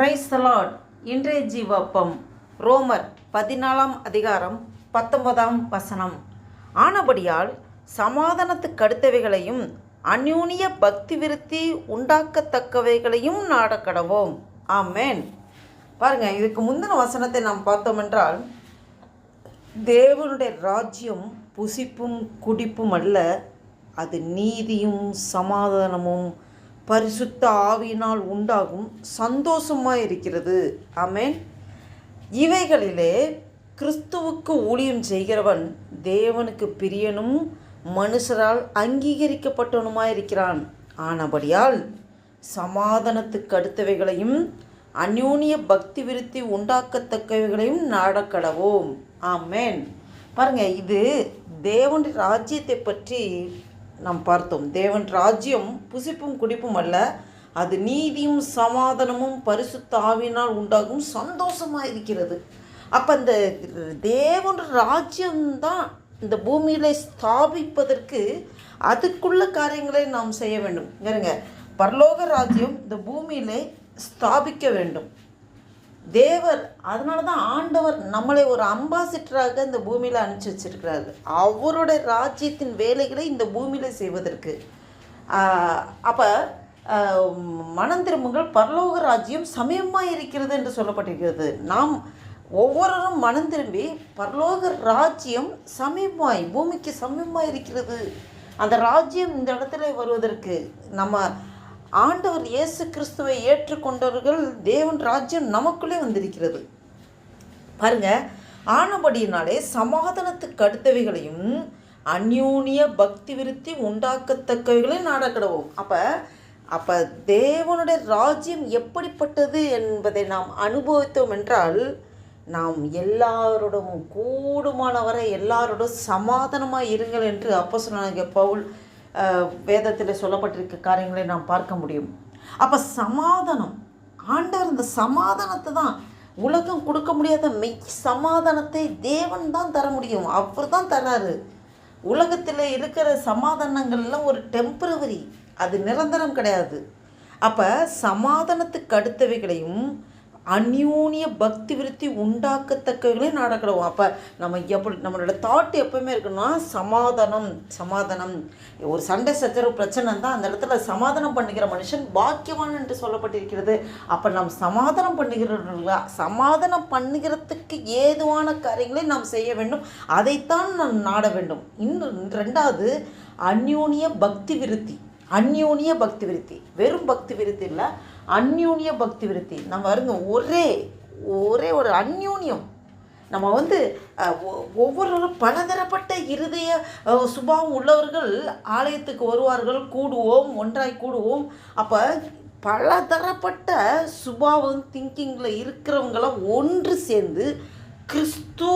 Price Lord இன்றைய ஜீவப்பம் ரோமர் பதினாலாம் அதிகாரம் பத்தொன்பதாம் வசனம். ஆனபடியால் சமாதானத்துக்கு அடுத்தவைகளையும் அந்யூனிய பக்தி விருத்தி உண்டாக்கத்தக்கவைகளையும் நாடக்கடவோம். ஆமேன் பாருங்க இதுக்கு முந்தின வசனத்தை நாம் பார்த்தோம் என்றால் தேவனுடைய ராஜ்யம் புசிப்பும் குடிப்பும் அல்ல அது நீதியும் சமாதானமும் பரிசுத்த ஆவியினால் உண்டாகும் சந்தோஷமாக இருக்கிறது ஆமேன். இவைகளிலே கிறிஸ்துவுக்கு ஊழியம் செய்கிறவன் தேவனுக்கு பிரியனும் மனுஷரால் அங்கீகரிக்கப்பட்டவனுமாய் இருக்கிறான் ஆனபடியால் சமாதானத்துக்கு அடுத்தவைகளையும் அந்யூனிய பக்தி விருத்தி உண்டாக்கத்தக்கவைகளையும் நாடக்கடவோம். ஆமேன். பாருங்க இது தேவன் ராஜ்யத்தை பற்றி நாம் பார்த்தோம். தேவன் ராஜ்யம் புசிப்பும் குடிப்பும் அல்ல அது நீதியும் சமாதானமும் பரிசுத்த ஆவினால் உண்டாகும் சந்தோஷமாக இருக்கிறது. அப்போ இந்த தேவன் ராஜ்யம்தான் இந்த பூமியில் ஸ்தாபிப்பதற்கு அதுக்குள்ள காரியங்களை நாம் செய்ய வேண்டும். இங்கருங்க பரலோக ராஜ்யம் இந்த பூமியிலே ஸ்தாபிக்க வேண்டும். தேவர் அதனால தான் ஆண்டவர் நம்மளை ஒரு அம்பாசிட்டராக இந்த பூமியில் அனுப்பிச்சி வச்சிருக்கிறாரு. அவருடைய ராஜ்யத்தின் வேலைகளை இந்த பூமியில் செய்வதற்கு. அப்போ மனம் திரும்புங்கள் பரலோக ராஜ்யம் சமயமாக இருக்கிறது என்று சொல்லப்பட்டிருக்கிறது. நாம் ஒவ்வொருவரும் மனம் திரும்பி பரலோக ராஜ்யம் சமயமாய் பூமிக்கு சமயமாக இருக்கிறது. அந்த ராஜ்யம் இந்த இடத்துல வருவதற்கு நம்ம ஆண்டவர் இயேசு கிறிஸ்துவை ஏற்றுக்கொண்டவர்கள் தேவன் ராஜ்யம் நமக்குள்ளே வந்திருக்கிறது. பாருங்க ஆனபடியினாலே சமாதானத்துக்கு அடுத்தவைகளையும் அந்யூனிய பக்தி விருத்தி உண்டாக்கத்தக்கவைகளையும் நாடக்கிடவும் அப்போ அப்போ தேவனுடைய ராஜ்யம் எப்படிப்பட்டது என்பதை நாம் அனுபவித்தோம் என்றால் நாம் எல்லாரோடவும் கூடுமானவரை எல்லாரோடும் சமாதானமாக இருங்கள் என்று அப்போ சொன்னாங்க பவுல் வேதத்தில் சொல்லப்பட்டிருக்க காரியங்களை நாம் பார்க்க முடியும். அப்போ சமாதானம் ஆண்டவர் இந்த சமாதானத்தை தான் உலகம் கொடுக்க முடியாத மெய் சமாதானத்தை தேவன் தான் தர முடியும். அவர் தான் தராரு. உலகத்தில் இருக்கிற சமாதானங்கள்லாம் ஒரு டெம்பரவரி அது நிரந்தரம் கிடையாது. அப்போ சமாதானத்துக்கு அடுத்தவைகளையும் அந்யூனிய பக்தி விருத்தி உண்டாக்கத்தக்கவர்களே நடக்கிறோம் அப்போ நம்ம எப்படி நம்மளோட தாட் எப்பவுமே இருக்குன்னா சமாதானம் சமாதானம். ஒரு சண்டை சச்சரவு பிரச்சனை தான் அந்த இடத்துல சமாதானம் பண்ணுகிற மனுஷன் பாக்கியவான் என்று சொல்லப்பட்டிருக்கிறது. அப்போ நாம் சமாதானம் பண்ணுகிறவர்களா? சமாதானம் பண்ணுகிறதுக்கு ஏதுவான காரியங்களை நாம் செய்ய வேண்டும். அதைத்தான் நாம் நாட வேண்டும். இன்னும் ரெண்டாவது அந்யூனிய பக்தி விருத்தி. அந்யூனிய பக்தி விருத்தி. வெறும் பக்தி விருத்தி இல்லை அந்யூனிய பக்தி விருத்தி. நம்ம வருங்க ஒரே ஒரே ஒரு அந்யூன்யம். நம்ம வந்து ஒவ்வொருவரும் பலதரப்பட்ட இருதய சுபாவம் உள்ளவர்கள் ஆலயத்துக்கு வருவார்கள். கூடுவோம் ஒன்றாய் கூடுவோம். அப்போ பலதரப்பட்ட சுபாவம் திங்கிங்கில் இருக்கிறவங்களாம் ஒன்று சேர்ந்து கிறிஸ்து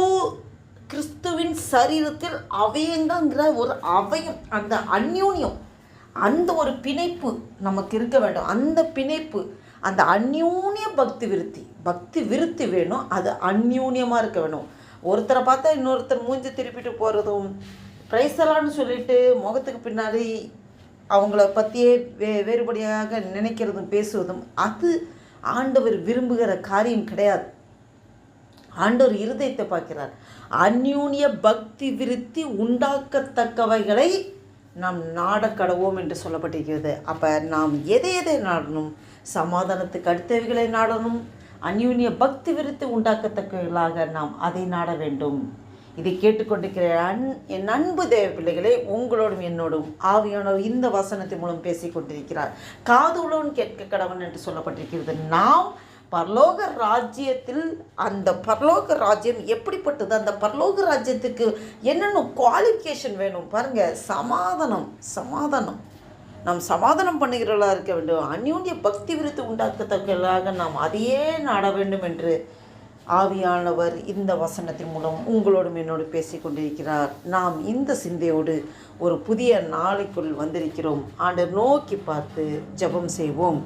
கிறிஸ்துவின் சரீரத்தில் அவயங்கிற ஒரு அவயம் அந்த அந்யூன்யம். அந்த ஒரு பிணைப்பு நமக்கு இருக்க வேண்டும். அந்த பிணைப்பு அந்த அந்யூன்ய பக்தி விருத்தி பக்தி விருத்தி வேணும். அது அந்யூன்யமாக இருக்க வேணும். ஒருத்தரை பார்த்தா இன்னொருத்தர் மூஞ்சி திருப்பிட்டு போகிறதும் பிரைசலான்னு சொல்லிட்டு முகத்துக்கு பின்னாடி அவங்கள பற்றியே வே வேறுபடியாக நினைக்கிறதும் பேசுவதும் அது ஆண்டவர் விரும்புகிற காரியம் கிடையாது. ஆண்டவர் இருதயத்தை பார்க்கிறார். அந்யூன்ய பக்தி விருத்தி உண்டாக்கத்தக்கவைகளை நாம் நாடக்கடவோம் என்று சொல்லப்பட்டிருக்கிறது. அப்போ நாம் எதை எதை நாடணும்? சமாதானத்துக்கு அடுத்தவைகளை நாடணும்? அந்யூன்ய பக்தி விருத்தி உண்டாக்கத்தக்கவர்களாக நாம் அதை நாட வேண்டும். இதை கேட்டுக்கொண்டிருக்கிற அன் என் அன்பு தேவ பிள்ளைகளே உங்களோடும் என்னோடும் ஆவியானவர் இந்த வசனத்தின் மூலம் பேசிக் கொண்டிருக்கிறார் காது உள்ளவன் கேட்க கடவன் என்று சொல்லப்பட்டிருக்கிறது. நாம் பரலோக ராஜ்யத்தில் அந்த பரலோக ராஜ்யம் எப்படிப்பட்டது? அந்த பரலோக ராஜ்யத்துக்கு என்னென்ன குவாலிஃபிகேஷன் வேணும்? பாருங்கள் சமாதானம் சமாதானம். நாம் சமாதானம் பண்ணுகிறவர்களாக இருக்க வேண்டும். அந்யோன்ய பக்தி விருத்து உண்டாக்கத்தக்களாக நாம் அதையே நாட வேண்டும் என்று ஆவியானவர் இந்த வசனத்தின் மூலம் உங்களோடும் என்னோடு பேசி கொண்டிருக்கிறார். நாம் இந்த சிந்தையோடு ஒரு புதிய நாளைக்குள் வந்திருக்கிறோம். ஆண்டு நோக்கி பார்த்து ஜபம் செய்வோம்.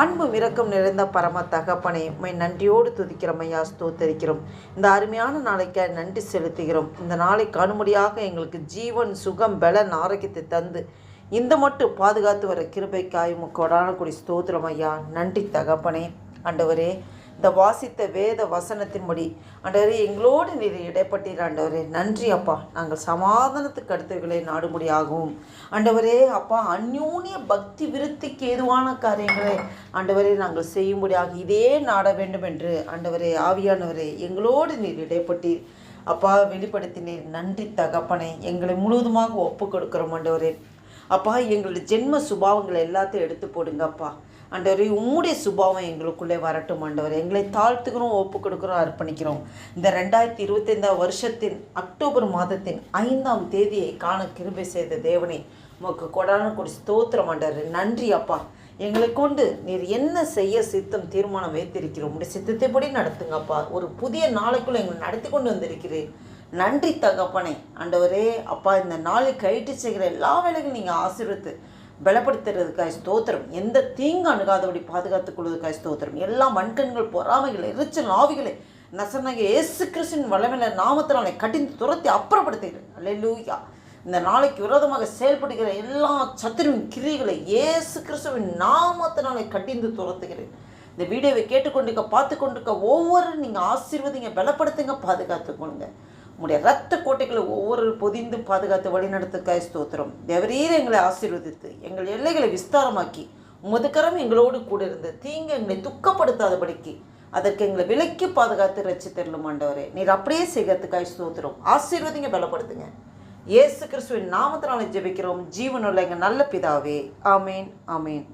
அன்பு இரக்கம் நிறைந்த பரம தகப்பனை மை நன்றியோடு துதிக்கிறமையா ஸ்தோத்தரிக்கிறோம். இந்த அருமையான நாளைக்கு நன்றி செலுத்துகிறோம். இந்த நாளை காணும்படியாக எங்களுக்கு ஜீவன் சுகம் பலன் ஆரோக்கியத்தை தந்து இந்த மட்டும் பாதுகாத்து வர கிருபைக்காய் கொடான குடி ஸ்தோத்திரம் ஐயா. நன்றி தகப்பனே ஆண்டவரே. இந்த வாசித்த வேத வசனத்தின்படி ஆண்டவரே எங்களோடு நீர் இடைப்பட்டீர் ஆண்டவரே. நன்றி அப்பா. நாங்கள் சமாதானத்துக்கு அடுத்தவர்களை நாடுமுடியாகவும் ஆண்டவரே அப்பா அந்யூன்ய பக்தி விருத்திக்கு ஏதுவான காரியங்களை ஆண்டவரே நாங்கள் செய்யும்படியாக இதே நாட வேண்டும் என்று ஆண்டவரே ஆவியானவரே எங்களோடு நீர் இடைப்பட்டீர். அப்பா வெளிப்படுத்தினீர் நன்றி தகப்பனை. எங்களை முழுவதுமாக ஒப்பு கொடுக்குறோம் ஆண்டவரே. அப்பா எங்களுடைய ஜென்ம சுபாவங்களை எல்லாத்தையும் எடுத்து போடுங்க அப்பா. ஆண்டவரே உம்முடைய சுபாவம் எங்களுக்குள்ளே வரட்டும் ஆண்டவர். எங்களை தாழ்த்துக்கிறோம் ஒப்பு கொடுக்குறோம் அர்ப்பணிக்கிறோம். இந்த ரெண்டாயிரத்தி இருபத்தைந்தாம் வருஷத்தின் அக்டோபர் மாதத்தின் ஐந்தாம் தேதியை காண கிருபை செய்த தேவனே உமக்கு கொடான கொடி ஸ்தோத்திரம் ஆண்டவர். நன்றி அப்பா. எங்களை கொண்டு நீர் என்ன செய்ய சித்தம் தீர்மானம் வைத்திருக்கிறோம். உடைய சித்தத்தைப்படி நடத்துங்கப்பா ஒரு புதிய நாளைக்குள்ளே எங்களை நடத்தி கொண்டு வந்திருக்கிறேன் நன்றி தகப்பனே. ஆண்டவரே அப்பா இந்த நாளை கைட்டு செய்கிற எல்லா வேலைகளும் நீங்கள் ஆசீர்வத்து பலப்படுத்துறதுக்காய் ஸ்தோத்திரம். எந்த தீங்கு அணுகாதபடி பாதுகாத்துக் கொள்வதற்காய் ஸ்தோத்திரம். எல்லா மண்கண்கள் பொறாமைகளை எரிச்சல் ஆவிகளை நசனக இயேசு கிறிஸ்தின் வல்லமையில நாமத்தினாலே கடிந்து துரத்தி அப்புறப்படுத்துகிறேன். அல்லூயா இந்த நாளைக்கு விரோதமாக செயல்படுகிற எல்லா சத்துருவின் கிரிகளை இயேசு கிறிஸ்துவின் நாமத்தினாலே கட்டிந்து துரத்துகிறேன். இந்த வீடியோவை கேட்டுக்கொண்டிருக்க பார்த்து கொண்டிருக்க ஒவ்வொரு நீங்கள் ஆசீர்வதிங்க பலப்படுத்துங்க பாதுகாத்துக்கொள்ளுங்க உங்களுடைய ரத்த கோட்டைகளை ஒவ்வொரு பொதிந்து பாதுகாத்து வழிநடத்துக்காய் ஸ்தோத்திரம். எவரீர் எங்களை ஆசீர்வதித்து எங்கள் எல்லைகளை விஸ்தாரமாக்கி முதுக்கரம் எங்களோடு கூட இருந்து தீங்கு எங்களை துக்கப்படுத்தாதபடிக்கு அதற்கு எங்களை விலைக்கு பாதுகாத்து ரசித்தரலும் ஆண்டவரே. நீர் அப்படியே செய்கிறதுக்காய் ஸ்தோத்திரம். ஆசீர்வதிங்க பலப்படுத்துங்க. இயேசு கிறிஸ்துவின் நாமத்தினால ஜெபிக்கிறோம். ஜீவனுள்ள எங்கள் நல்ல பிதாவே. ஆமேன் ஆமேன்.